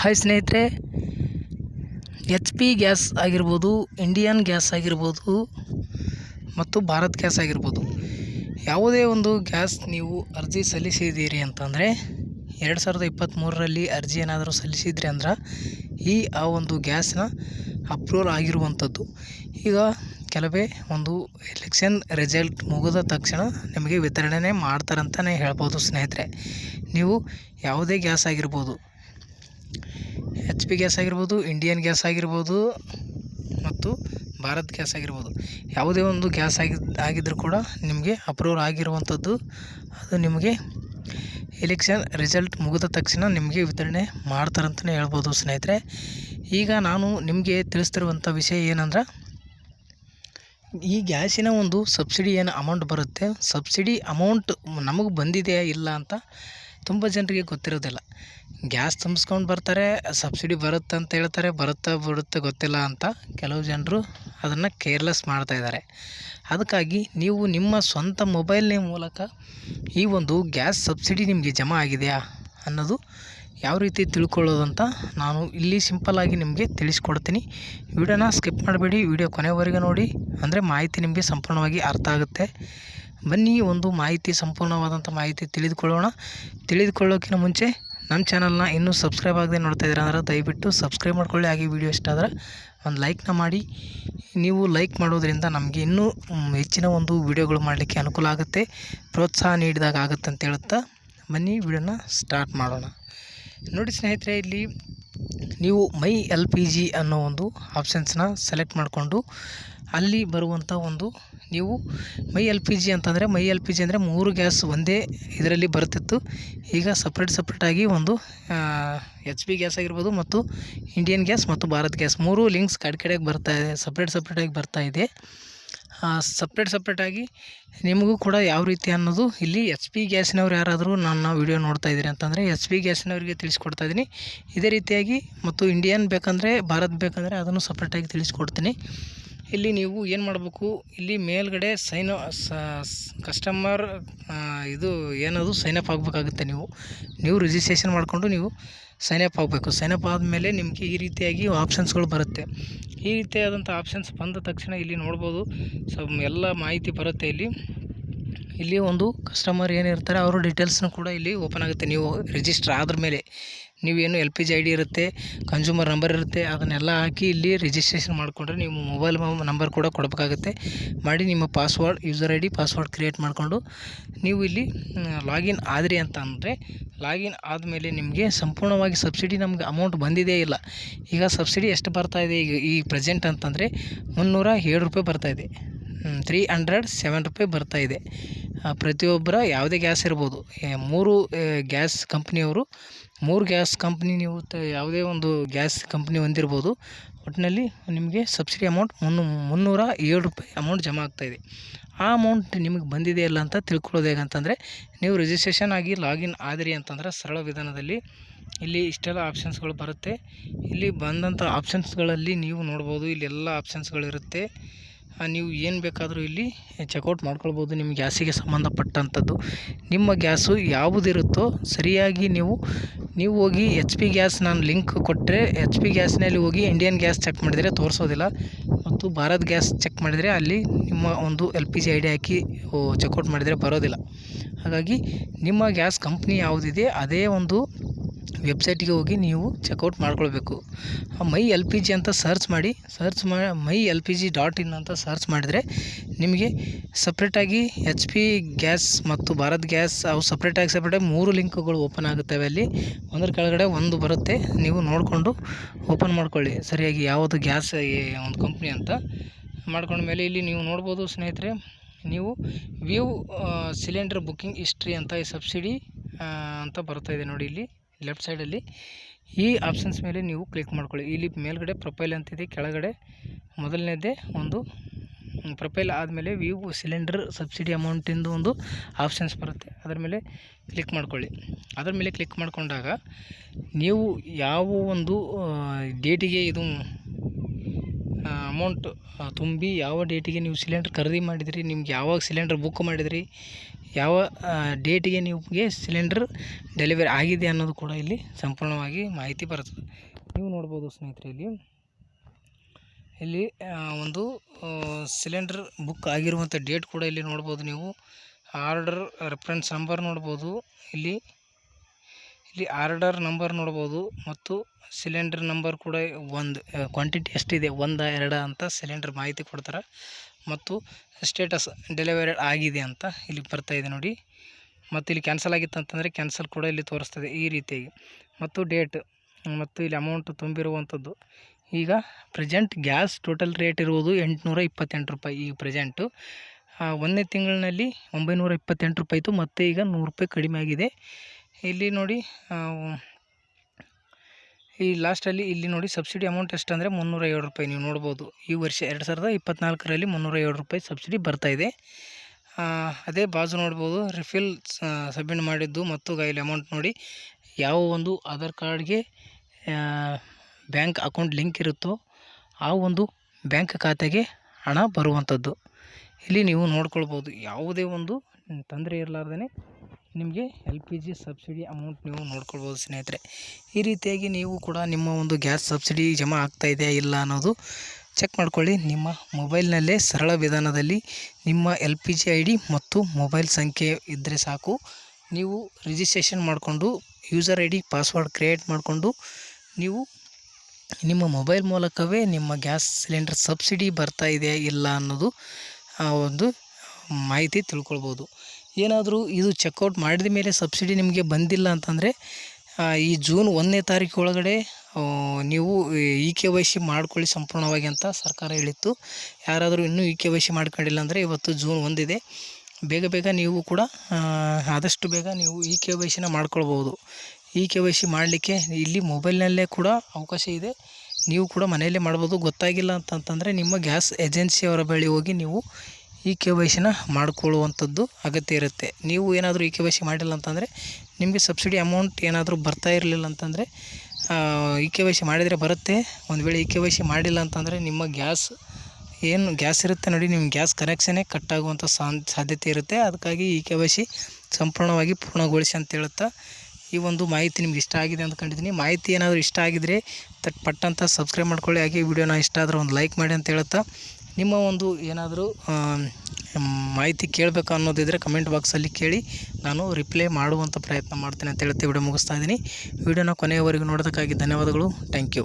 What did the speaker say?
Hi ಸ್ನೇಹಿತರೆ H P gas ಆಗಿರ್ಬೋದು Indian gas ಆಗಿರ್ಬೋದು, ಮತ್ತು ಭಾರತ್ ಗ್ಯಾಸ್ ಆಗಿರ್ಬೋದು, ಯಾವುದೇ ಒಂದು ಗ್ಯಾಸ್ ನೀವು ಅರ್ಜಿ ಸಲ್ಲಿಸಿದ್ದೀರಿ ಅಂತಂದರೆ, ಎರಡು ಸಾವಿರದ ಇಪ್ಪತ್ತ್ಮೂರರಲ್ಲಿ ಅರ್ಜಿ ಏನಾದರೂ ಸಲ್ಲಿಸಿದ್ರಿ ಅಂದ್ರೆ, ಈ ಆ ಒಂದು ಗ್ಯಾಸ್ನ ಅಪ್ರೂವಲ್ ಆಗಿರುವಂಥದ್ದು. ಈಗ ಕೆಲವೇ ಒಂದು ಎಲೆಕ್ಷನ್ ರಿಸಲ್ಟ್ ಮುಗಿದ ತಕ್ಷಣ ನಿಮಗೆ ವಿತರಣೆ ಮಾಡ್ತಾರಂತಲೇ ಹೇಳ್ಬೋದು ಸ್ನೇಹಿತರೆ. ನೀವು ಯಾವುದೇ ಗ್ಯಾಸ್ ಆಗಿರ್ಬೋದು ಎಚ್ ಪಿ ಗ್ಯಾಸ್ ಆಗಿರ್ಬೋದು ಇಂಡಿಯನ್ ಗ್ಯಾಸ್ ಆಗಿರ್ಬೋದು ಮತ್ತು ಭಾರತ್ ಗ್ಯಾಸ್ ಆಗಿರ್ಬೋದು. ಯಾವುದೇ ಒಂದು ಗ್ಯಾಸ್ ಆಗಿ ಆಗಿದ್ದರೂ ಕೂಡ ನಿಮಗೆ ಅಪ್ರೂವಲ್ ಆಗಿರುವಂಥದ್ದು ಅದು ನಿಮಗೆ ಎಲೆಕ್ಷನ್ ರಿಸಲ್ಟ್ ಮುಗಿದ ತಕ್ಷಣ ನಿಮಗೆ ವಿತರಣೆ ಮಾಡ್ತಾರಂತಲೇ ಹೇಳ್ಬೋದು ಸ್ನೇಹಿತರೆ. ಈಗ ನಾನು ನಿಮಗೆ ತಿಳಿಸ್ತಿರುವಂಥ ವಿಷಯ ಏನಂದ್ರೆ, ಈ ಗ್ಯಾಸಿನ ಒಂದು ಸಬ್ಸಿಡಿ ಏನು ಅಮೌಂಟ್ ಬರುತ್ತೆ? ಸಬ್ಸಿಡಿ ಅಮೌಂಟ್ ನಮಗೆ ಬಂದಿದೆಯಾ ಇಲ್ಲ ಅಂತ ತುಂಬ ಜನರಿಗೆ ಗೊತ್ತಿರೋದಿಲ್ಲ. ಗ್ಯಾಸ್ ತುಂಬಿಸ್ಕೊಂಡು ಬರ್ತಾರೆ, ಸಬ್ಸಿಡಿ ಬರುತ್ತೆ ಅಂತ ಹೇಳ್ತಾರೆ, ಬರುತ್ತಾ ಬರುತ್ತೆ ಗೊತ್ತಿಲ್ಲ ಅಂತ ಕೆಲವು ಜನರು ಅದನ್ನು ಕೇರ್ಲೆಸ್ ಮಾಡ್ತಾಯಿದ್ದಾರೆ ಅದಕ್ಕಾಗಿ ನೀವು ನಿಮ್ಮ ಸ್ವಂತ ಮೊಬೈಲ್ನ ಮೂಲಕ ಈ ಒಂದು ಗ್ಯಾಸ್ ಸಬ್ಸಿಡಿ ನಿಮಗೆ ಜಮಾ ಆಗಿದೆಯಾ ಅನ್ನೋದು ಯಾವ ರೀತಿ ತಿಳ್ಕೊಳ್ಳೋದು ಅಂತ ನಾನು ಇಲ್ಲಿ ಸಿಂಪಲ್ಲಾಗಿ ನಿಮಗೆ ತಿಳಿಸ್ಕೊಡ್ತೀನಿ. ವಿಡಿಯೋನ ಸ್ಕಿಪ್ ಮಾಡಬೇಡಿ, ವಿಡಿಯೋ ಕೊನೆವರೆಗೆ ನೋಡಿ. ಅಂದರೆ ಮಾಹಿತಿ ನಿಮಗೆ ಸಂಪೂರ್ಣವಾಗಿ ಅರ್ಥ ಆಗುತ್ತೆ. ಬನ್ನಿ, ಒಂದು ಮಾಹಿತಿ ಸಂಪೂರ್ಣವಾದಂಥ ಮಾಹಿತಿ ತಿಳಿದುಕೊಳ್ಳೋಣ. ತಿಳಿದುಕೊಳ್ಳೋಕ್ಕಿಂತ ಮುಂಚೆ ನಮ್ಮ ಚಾನಲ್ನ ಇನ್ನೂ ಸಬ್ಸ್ಕ್ರೈಬ್ ಆಗದೆ ನೋಡ್ತಾ ಇದ್ದೀರಾ ಅಂದರೆ ದಯವಿಟ್ಟು ಸಬ್ಸ್ಕ್ರೈಬ್ ಮಾಡ್ಕೊಳ್ಳಿ. ಹಾಗೆ ವಿಡಿಯೋ ಇಷ್ಟ ಆದರೆ ಒಂದು ಲೈಕ್ನ ಮಾಡಿ. ನೀವು ಲೈಕ್ ಮಾಡೋದ್ರಿಂದ ನಮಗೆ ಇನ್ನೂ ಹೆಚ್ಚಿನ ಒಂದು ವಿಡಿಯೋಗಳು ಮಾಡಲಿಕ್ಕೆ ಅನುಕೂಲ ಆಗುತ್ತೆ, ಪ್ರೋತ್ಸಾಹ ನೀಡಿದಾಗ ಆಗುತ್ತೆ ಅಂತ ಹೇಳುತ್ತಾ ಬನ್ನಿ, ವಿಡಿಯೋನ ಸ್ಟಾರ್ಟ್ ಮಾಡೋಣ. ನೋಡಿ ಸ್ನೇಹಿತರೆ, ಇಲ್ಲಿ ನೀವು ಮೈ ಎಲ್ ಪಿ ಜಿ ಅನ್ನೋ ಒಂದು ಆಪ್ಷನ್ಸನ್ನ ಸೆಲೆಕ್ಟ್ ಮಾಡಿಕೊಂಡು ಅಲ್ಲಿ ಬರುವಂಥ ಒಂದು ನೀವು ಮೈ ಎಲ್ ಪಿ ಜಿ ಅಂತಂದರೆ ಮೈ ಎಲ್ ಪಿ ಜಿ ಅಂದರೆ ಮೂರು ಗ್ಯಾಸ್ ಒಂದೇ ಇದರಲ್ಲಿ ಬರ್ತಿತ್ತು ಈಗ ಸಪ್ರೇಟ್ ಸಪ್ರೇಟಾಗಿ ಒಂದು ಎಚ್ ಪಿ ಗ್ಯಾಸ್ ಆಗಿರ್ಬೋದು ಮತ್ತು ಇಂಡಿಯನ್ ಗ್ಯಾಸ್ ಮತ್ತು ಭಾರತ್ ಗ್ಯಾಸ್ ಮೂರು ಲಿಂಕ್ಸ್ ಕಡೆ ಕಡೆಗೆ ಬರ್ತಾ ಇದೆ ಸಪ್ರೇಟ್ ಸಪ್ರೇಟಾಗಿ ಬರ್ತಾ ಇದೆ. ಸಪ್ರೇಟ್ ಸಪ್ರೇಟಾಗಿ ನಿಮಗೂ ಕೂಡ ಯಾವ ರೀತಿ ಅನ್ನೋದು ಇಲ್ಲಿ ಎಚ್ ಪಿ ಗ್ಯಾಸಿನವ್ರು ಯಾರಾದರೂ ನನ್ನ ವಿಡಿಯೋ ನೋಡ್ತಾ ಇದ್ದೀರಿ ಅಂತಂದರೆ ಎಚ್ ಪಿ ಗ್ಯಾಸಿನವರಿಗೆ ತಿಳಿಸ್ಕೊಡ್ತಾ ಇದ್ದೀನಿ ಇದೇ ರೀತಿಯಾಗಿ ಮತ್ತು ಇಂಡಿಯನ್ ಬೇಕಂದರೆ, ಭಾರತ್ ಬೇಕಂದರೆ ಅದನ್ನು ಸಪ್ರೇಟಾಗಿ ತಿಳಿಸ್ಕೊಡ್ತೀನಿ. ಇಲ್ಲಿ ನೀವು ಏನು ಮಾಡಬೇಕು? ಇಲ್ಲಿ ಮೇಲ್ಗಡೆ ಸೈನ್ ಕಸ್ಟಮರ್ ಇದು ಏನದು ಅಪ್ ಆಗಬೇಕಾಗುತ್ತೆ ನೀವು. ನೀವು ರಿಜಿಸ್ಟ್ರೇಷನ್ ಮಾಡಿಕೊಂಡು ನೀವು ಸೈನ್ ಅಪ್ ಆಗಬೇಕು. ಸೈನ್ ಅಪ್ ಆದಮೇಲೆ ನಿಮಗೆ ಈ ರೀತಿಯಾಗಿ ಆಪ್ಷನ್ಸ್ಗಳು ಬರುತ್ತೆ. ಈ ರೀತಿಯಾದಂಥ ಆಪ್ಷನ್ಸ್ ಬಂದ ತಕ್ಷಣ ಇಲ್ಲಿ ನೋಡ್ಬೋದು. ಸ್ವಲ್ಪ ಎಲ್ಲ ಮಾಹಿತಿ ಬರುತ್ತೆ ಇಲ್ಲಿ. ಇಲ್ಲಿ ಒಂದು ಕಸ್ಟಮರ್ ಏನಿರ್ತಾರೆ, ಅವರು ಡೀಟೇಲ್ಸ್ನ ಕೂಡ ಇಲ್ಲಿ ಓಪನ್ ಆಗುತ್ತೆ. ನೀವು ರಿಜಿಸ್ಟರ್ ಆದ್ರ ಮೇಲೆ ನೀವೇನು L P G I D ಇರುತ್ತೆ ಕನ್ಸ್ಯೂಮರ್ ನಂಬರ್ ಇರುತ್ತೆ, ಅದನ್ನೆಲ್ಲ ಹಾಕಿ ಇಲ್ಲಿ ರಿಜಿಸ್ಟ್ರೇಷನ್ ಮಾಡಿಕೊಂಡ್ರೆ ನಿಮ್ಮ ಮೊಬೈಲ್ ನಂಬರ್ ಕೂಡ ಕೊಡಬೇಕಾಗುತ್ತೆ. ಮಾಡಿ ನಿಮ್ಮ password user I D password create ಮಾಡಿಕೊಂಡು ನೀವು ಇಲ್ಲಿ ಲಾಗಿನ್ ಆದ್ರಿ ಅಂತ ಅಂದರೆ ಲಾಗಿನ್ ಆದಮೇಲೆ ನಿಮಗೆ ಸಂಪೂರ್ಣವಾಗಿ ಸಬ್ಸಿಡಿ ನಮಗೆ ಅಮೌಂಟ್ ಬಂದಿದೆ ಇಲ್ಲ. ಈಗ ಸಬ್ಸಿಡಿ ಎಷ್ಟು ಬರ್ತಾ ಇದೆ ಈಗ ಈ ಪ್ರೆಸೆಂಟ್ ಅಂತಂದರೆ ಮುನ್ನೂರ ಏಳು ರೂಪಾಯಿ ಬರ್ತಾಯಿದೆ ತ್ರೀ ಹಂಡ್ರೆಡ್ ಸೆವೆನ್ ರೂಪಾಯಿ ಬರ್ತಾ ಇದೆ. ಆ, ಪ್ರತಿಯೊಬ್ಬರ ಯಾವುದೇ ಗ್ಯಾಸ್ ಇರ್ಬೋದು. ಮೂರು ಗ್ಯಾಸ್ ಕಂಪ್ನಿಯವರು ಮೂರು ಗ್ಯಾಸ್ ಕಂಪ್ನಿ ನೀವು ತ ಯಾವುದೇ ಒಂದು ಗ್ಯಾಸ್ ಕಂಪ್ನಿ ಹೊಂದಿರ್ಬೋದು. ಒಟ್ಟಿನಲ್ಲಿ ನಿಮಗೆ ಸಬ್ಸಿಡಿ ಅಮೌಂಟ್ ಮುನ್ನೂ ಮುನ್ನೂರ ಏಳು ರೂಪಾಯಿ ಅಮೌಂಟ್ ಜಮಾ ಆಗ್ತಾಯಿದೆ ಆ ಅಮೌಂಟ್ ನಿಮಗೆ ಬಂದಿದೆ ಇಲ್ಲ ಅಂತ ತಿಳ್ಕೊಳ್ಳೋದು ಹೇಗಂತಂದರೆ ನೀವು ರಿಜಿಸ್ಟ್ರೇಷನ್ ಆಗಿ ಲಾಗಿನ್ ಆದಿರಿ ಅಂತಂದ್ರೆ ಸರಳ ವಿಧಾನದಲ್ಲಿ ಇಲ್ಲಿ ಇಷ್ಟೆಲ್ಲ ಆಪ್ಷನ್ಸ್ಗಳು ಬರುತ್ತೆ. ಇಲ್ಲಿ ಬಂದಂಥ ಆಪ್ಷನ್ಸ್ಗಳಲ್ಲಿ ನೀವು ನೋಡ್ಬೋದು ಇಲ್ಲಿ ಎಲ್ಲ ಆಪ್ಷನ್ಸ್ಗಳಿರುತ್ತೆ ನೀವು ಏನು ಬೇಕಾದರೂ ಇಲ್ಲಿ ಚೆಕ್ಔಟ್ ಮಾಡ್ಕೊಳ್ಬೋದು. ನಿಮ್ಮ ಗ್ಯಾಸಿಗೆ ಸಂಬಂಧಪಟ್ಟಂಥದ್ದು. ನಿಮ್ಮ ಗ್ಯಾಸು ಯಾವುದಿರುತ್ತೋ ಸರಿಯಾಗಿ ನೀವು ನೀವು ಹೋಗಿ ಎಚ್ ಪಿ ಗ್ಯಾಸ್ ನಾನು ಲಿಂಕ್ ಕೊಟ್ಟರೆ ಎಚ್ ಪಿ ಗ್ಯಾಸ್ನಲ್ಲಿ ಹೋಗಿ ಇಂಡಿಯನ್ ಗ್ಯಾಸ್ ಚೆಕ್ ಮಾಡಿದರೆ ತೋರಿಸೋದಿಲ್ಲ. ಮತ್ತು ಭಾರತ್ ಗ್ಯಾಸ್ ಚೆಕ್ ಮಾಡಿದರೆ ಅಲ್ಲಿ ನಿಮ್ಮ ಒಂದು L P G I D hockey checkout ಮಾಡಿದರೆ ಬರೋದಿಲ್ಲ. ಹಾಗಾಗಿ ನಿಮ್ಮ ಗ್ಯಾಸ್ ಕಂಪ್ನಿ ಯಾವುದಿದೆ, ಅದೇ ಒಂದು ವೆಬ್ಸೈಟಿಗೆ ಹೋಗಿ ನೀವು ಚೆಕ್ಔಟ್ ಮಾಡ್ಕೊಳ್ಬೇಕು. ಮೈ ಎಲ್ ಪಿ ಜಿ ಅಂತ ಸರ್ಚ್ ಮಾಡಿ, ಸರ್ಚ್ ಮಾ, my L P G dot in ಅಂತ ಸರ್ಚ್ ಮಾಡಿದರೆ ನಿಮಗೆ ಸಪ್ರೇಟಾಗಿ ಎಚ್ ಪಿ ಗ್ಯಾಸ್ ಮತ್ತು ಭಾರತ್ ಗ್ಯಾಸ್ ಅವು ಸಪ್ರೇಟಾಗಿ ಸಪ್ರೇಟಾಗಿ ಮೂರು ಲಿಂಕ್ಗಳು ಓಪನ್ ಆಗುತ್ತವೆ ಅಲ್ಲಿ. ಒಂದರ ಕೆಳಗಡೆ ಒಂದು ಬರುತ್ತೆ. ನೀವು ನೋಡಿಕೊಂಡು ಓಪನ್ ಮಾಡ್ಕೊಳ್ಳಿ. ಸರಿಯಾಗಿ ಯಾವುದು ಗ್ಯಾಸ್ ಒಂದು ಕಂಪ್ನಿ ಅಂತ. ಮಾಡ್ಕೊಂಡ ಮೇಲೆ ಇಲ್ಲಿ ನೀವು ನೋಡ್ಬೋದು ಸ್ನೇಹಿತರೆ, ನೀವು ವ್ಯೂ ಸಿಲಿಂಡರ್ ಬುಕ್ಕಿಂಗ್ ಹಿಸ್ಟ್ರಿ ಅಂತ ಈ ಸಬ್ಸಿಡಿ ಅಂತ ಬರ್ತಾಯಿದೆ ನೋಡಿ ಇಲ್ಲಿ. ಲೆಫ್ಟ್ ಸೈಡಲ್ಲಿ ಈ ಆಪ್ಷನ್ಸ್ ಮೇಲೆ ನೀವು ಕ್ಲಿಕ್ ಮಾಡ್ಕೊಳ್ಳಿ. ಇಲ್ಲಿ ಮೇಲ್ಗಡೆ ಪ್ರೊಫೈಲ್ ಅಂತಿದೆ ಕೆಳಗಡೆ ಮೊದಲನೇದೇ ಒಂದು ಪ್ರೊಫೈಲ್ ಆದಮೇಲೆ ವ್ಯೂ ಸಿಲಿಂಡರ್ ಸಬ್ಸಿಡಿ ಅಮೌಂಟಿಂದು ಒಂದು ಆಪ್ಷನ್ಸ್ ಬರುತ್ತೆ. ಅದರ ಮೇಲೆ ಕ್ಲಿಕ್ ಮಾಡ್ಕೊಳ್ಳಿ. ಅದರ ಮೇಲೆ ಕ್ಲಿಕ್ ಮಾಡಿಕೊಂಡಾಗ ನೀವು ಯಾವ ಒಂದು ಡೇಟಿಗೆ ಇದು ಅಮೌಂಟ್ ತುಂಬಿ ಯಾವ ಡೇಟಿಗೆ ನೀವು ಸಿಲಿಂಡ್ರ್ ಖರೀದಿ ಮಾಡಿದಿರಿ, ನಿಮ್ಗೆ ಯಾವಾಗ ಸಿಲಿಂಡ್ರ್ ಬುಕ್ ಮಾಡಿದಿರಿ, ಯಾವ ಡೇಟಿಗೆ ನಿಮಗೆ ಸಿಲಿಂಡ್ರ್ ಡೆಲಿವರಿ ಆಗಿದೆ ಅನ್ನೋದು ಕೂಡ ಇಲ್ಲಿ ಸಂಪೂರ್ಣವಾಗಿ ಮಾಹಿತಿ ಬರ್ತದೆ ನೀವು ನೋಡ್ಬೋದು ಸ್ನೇಹಿತರೆ ಇಲ್ಲಿ. ಇಲ್ಲಿ ಒಂದು ಸಿಲಿಂಡ್ರ್ ಬುಕ್ ಆಗಿರುವಂಥ ಡೇಟ್ ಕೂಡ ಇಲ್ಲಿ ನೋಡ್ಬೋದು ನೀವು. ಆರ್ಡರ್ ರೆಫ್ರೆನ್ಸ್ ನಂಬರ್ ನೋಡ್ಬೋದು. ಇಲ್ಲಿ ಇಲ್ಲಿ ಆರ್ಡರ್ ನಂಬರ್ ನೋಡ್ಬೋದು ಮತ್ತು ಸಿಲಿಂಡರ್ ನಂಬರ್ ಕೂಡ ಒಂದು ಕ್ವಾಂಟಿಟಿ ಎಷ್ಟಿದೆ, ಒಂದ, ಎರಡ ಅಂತ ಸಿಲಿಂಡರ್ ಮಾಹಿತಿ ಕೊಡ್ತಾರೆ. ಮತ್ತು ಸ್ಟೇಟಸ್ ಡೆಲಿವರಿ ಆಗಿದೆ ಅಂತ ಇಲ್ಲಿ ಬರ್ತಾ ಇದೆ ನೋಡಿ. ಮತ್ತು ಇಲ್ಲಿ ಕ್ಯಾನ್ಸಲ್ ಆಗಿತ್ತು ಅಂತಂದರೆ ಕ್ಯಾನ್ಸಲ್ ಕೂಡ ಇಲ್ಲಿ ತೋರಿಸ್ತದೆ ಈ ರೀತಿಯಾಗಿ. ಮತ್ತು ಡೇಟ್ ಮತ್ತು ಇಲ್ಲಿ ಅಮೌಂಟ್ ತುಂಬಿರುವಂಥದ್ದು. ಈಗ ಪ್ರೆಸೆಂಟ್ ಗ್ಯಾಸ್ ಟೋಟಲ್ ರೇಟ್ ಇರುವುದು ಎಂಟುನೂರ ಇಪ್ಪತ್ತೆಂಟು ರೂಪಾಯಿ ಈಗ ಪ್ರೆಸೆಂಟು ಒಂದನೇ ತಿಂಗಳಿನಲ್ಲಿ ಒಂಬೈನೂರ ಇಪ್ಪತ್ತೆಂಟು ರೂಪಾಯಿ ಮತ್ತು ಈಗ ನೂರು ರೂಪಾಯಿ ಕಡಿಮೆ ಆಗಿದೆ. ಇಲ್ಲಿ ನೋಡಿ ಈ ಲಾಸ್ಟಲ್ಲಿ ಇಲ್ಲಿ ನೋಡಿ ಸಬ್ಸಿಡಿ ಅಮೌಂಟ್ ಎಷ್ಟು ಅಂದರೆ ಮುನ್ನೂರ ಏಳು ರೂಪಾಯಿ ನೀವು ನೋಡ್ಬೋದು. ಈ ವರ್ಷ ಎರಡು ಸಾವಿರದ ಇಪ್ಪತ್ನಾಲ್ಕರಲ್ಲಿ ಮುನ್ನೂರ ಏಳು ರೂಪಾಯಿ ಸಬ್ಸಿಡಿ ಬರ್ತಾ ಇದೆ. ಅದೇ ಬಾಜು ನೋಡ್ಬೋದು ರಿಫಿಲ್ ಸಬ್ಮಿಟ್ ಮಾಡಿದ್ದು ಮತ್ತು ಗೈಲಿ ಅಮೌಂಟ್ ನೋಡಿ ಯಾವ ಒಂದು ಆಧಾರ್ ಕಾರ್ಡ್ಗೆ ಬ್ಯಾಂಕ್ ಅಕೌಂಟ್ ಲಿಂಕ್ ಇರುತ್ತೋ ಆ ಒಂದು ಬ್ಯಾಂಕ್ ಖಾತೆಗೆ ಹಣ ಬರುವಂಥದ್ದು. ಇಲ್ಲಿ ನೀವು ನೋಡ್ಕೊಳ್ಬೋದು, ಯಾವುದೇ ಒಂದು ತೊಂದರೆ ಇರಲಾರ್ದೇ ನಿಮಗೆ L P G subsidy amount ನೀವು ನೋಡ್ಕೊಳ್ಬೋದು ಸ್ನೇಹಿತರೆ. ಈ ರೀತಿಯಾಗಿ ನೀವು ಕೂಡ ನಿಮ್ಮ ಒಂದು ಗ್ಯಾಸ್ ಸಬ್ಸಿಡಿ ಜಮಾ ಆಗ್ತಾ ಇದೆಯಾ ಇಲ್ಲ ಅನ್ನೋದು ಚೆಕ್ ಮಾಡ್ಕೊಳ್ಳಿ. ನಿಮ್ಮ ಮೊಬೈಲ್ನಲ್ಲೇ ಸರಳ ವಿಧಾನದಲ್ಲಿ ನಿಮ್ಮ L P G I D ಮತ್ತು ಮೊಬೈಲ್ ಸಂಖ್ಯೆ ಇದ್ದರೆ ಸಾಕು. ನೀವು ರಿಜಿಸ್ಟ್ರೇಷನ್ ಮಾಡಿಕೊಂಡು, user I D password create ಮಾಡಿಕೊಂಡು, ನೀವು ನಿಮ್ಮ ಮೊಬೈಲ್ ಮೂಲಕವೇ ನಿಮ್ಮ ಗ್ಯಾಸ್ ಸಿಲಿಂಡರ್ ಸಬ್ಸಿಡಿ ಬರ್ತಾ ಇದೆಯಾ ಇಲ್ಲ ಅನ್ನೋದು ಒಂದು ಮಾಹಿತಿ ತಿಳ್ಕೊಳ್ಬೋದು. ಏನಾದರೂ ಇದು ಚೆಕ್ಔಟ್ ಮಾಡಿದ ಮೇಲೆ ಸಬ್ಸಿಡಿ ನಿಮಗೆ ಬಂದಿಲ್ಲ ಅಂತಂದರೆ ಈ ಜೂನ್ ಒಂದನೇ ತಾರೀಕು ಒಳಗಡೆ ನೀವು ಇ ಕೆ ವೈ ಸಿ ಮಾಡ್ಕೊಳ್ಳಿ ಸಂಪೂರ್ಣವಾಗಿ ಅಂತ ಸರ್ಕಾರ ಹೇಳಿತ್ತು. ಯಾರಾದರೂ ಇನ್ನೂ ಇ ಕೆ ವೈ ಸಿ ಮಾಡ್ಕೊಂಡಿಲ್ಲ ಅಂದರೆ ಇವತ್ತು ಜೂನ್ ಒಂದಿದೆ. ಬೇಗ ಬೇಗ ನೀವು ಕೂಡ ಆದಷ್ಟು ಬೇಗ ನೀವು ಇ ಕೆ ವೈ ಸಿನ ಮಾಡ್ಕೊಳ್ಬೋದು ಇ ಕೆ ವೈ ಸಿ ಮಾಡಲಿಕ್ಕೆ ಇಲ್ಲಿ ಮೊಬೈಲ್ನಲ್ಲೇ ಕೂಡ ಅವಕಾಶ ಇದೆ. ನೀವು ಕೂಡ ಮನೆಯಲ್ಲೇ ಮಾಡ್ಬೋದು. ಗೊತ್ತಾಗಿಲ್ಲ ಅಂತಂತಂದರೆ ನಿಮ್ಮ ಗ್ಯಾಸ್ ಏಜೆನ್ಸಿಯವರ ಬಳಿ ಹೋಗಿ ನೀವು ಇ ಕೆ ವೈ ಸಿನ ಮಾಡಿಕೊಳ್ಳುವಂಥದ್ದು ಅಗತ್ಯ ಇರುತ್ತೆ. ನೀವು ಏನಾದರೂ ಇ ಕೆ ವೈ ಸಿ ಮಾಡಿಲ್ಲ ಅಂತಂದರೆ ನಿಮಗೆ ಸಬ್ಸಿಡಿ ಅಮೌಂಟ್ ಏನಾದರೂ ಬರ್ತಾ ಇರಲಿಲ್ಲ ಅಂತಂದರೆ ಇ ಕೆ ವೈ ಸಿ ಮಾಡಿದರೆ ಬರುತ್ತೆ. ಒಂದು ವೇಳೆ ಇ ಕೆ ವೈ ಸಿ ಮಾಡಿಲ್ಲ ಅಂತಂದರೆ ನಿಮ್ಮ ಗ್ಯಾಸ್, ಏನು ಗ್ಯಾಸ್ ಇರುತ್ತೆ ನೋಡಿ ನಿಮ್ಮ ಗ್ಯಾಸ್ ಕನೆಕ್ಷನ್ನೇ ಕಟ್ ಆಗುವಂಥ ಸಾನ್, ಸಾಧ್ಯತೆ ಇರುತ್ತೆ. ಅದಕ್ಕಾಗಿ ಇ ಕೆ ವೈ ಸಿ ಸಂಪೂರ್ಣವಾಗಿ ಪೂರ್ಣಗೊಳಿಸಿ ಅಂತ ಹೇಳುತ್ತಾ ಈ ಒಂದು ಮಾಹಿತಿ ನಿಮ್ಗೆ ಇಷ್ಟ ಆಗಿದೆ ಅಂದ್ಕೊಂಡಿದ್ದೀನಿ ಮಾಹಿತಿ ಏನಾದರೂ ಇಷ್ಟ ಆಗಿದರೆ ತಟ್ ಪಟ್ಟಂತ ಸಬ್ಸ್ಕ್ರೈಬ್ ಮಾಡ್ಕೊಳ್ಳಿ. ಹಾಗೆ ವಿಡಿಯೋನ ಇಷ್ಟ ಆದರೆ ಒಂದು ಲೈಕ್ ಮಾಡಿ ಅಂತ ಹೇಳುತ್ತಾ ನಿಮ್ಮ ಒಂದು ಏನಾದರೂ ಮಾಹಿತಿ ಕೇಳಬೇಕು ಅನ್ನೋದಿದ್ದರೆ ಕಮೆಂಟ್ ಬಾಕ್ಸಲ್ಲಿ ಕೇಳಿ ನಾನು ರಿಪ್ಲೈ ಮಾಡುವಂಥ ಪ್ರಯತ್ನ ಮಾಡ್ತೀನಿ ಅಂತ ಹೇಳ್ತಾ ವಿಡಿಯೋ ಮುಗಿಸ್ತಾ ಇದ್ದೀನಿ. ವಿಡಿಯೋನ ಕೊನೆಯವರೆಗೂ ನೋಡೋದಕ್ಕಾಗಿ ಧನ್ಯವಾದಗಳು. Thank you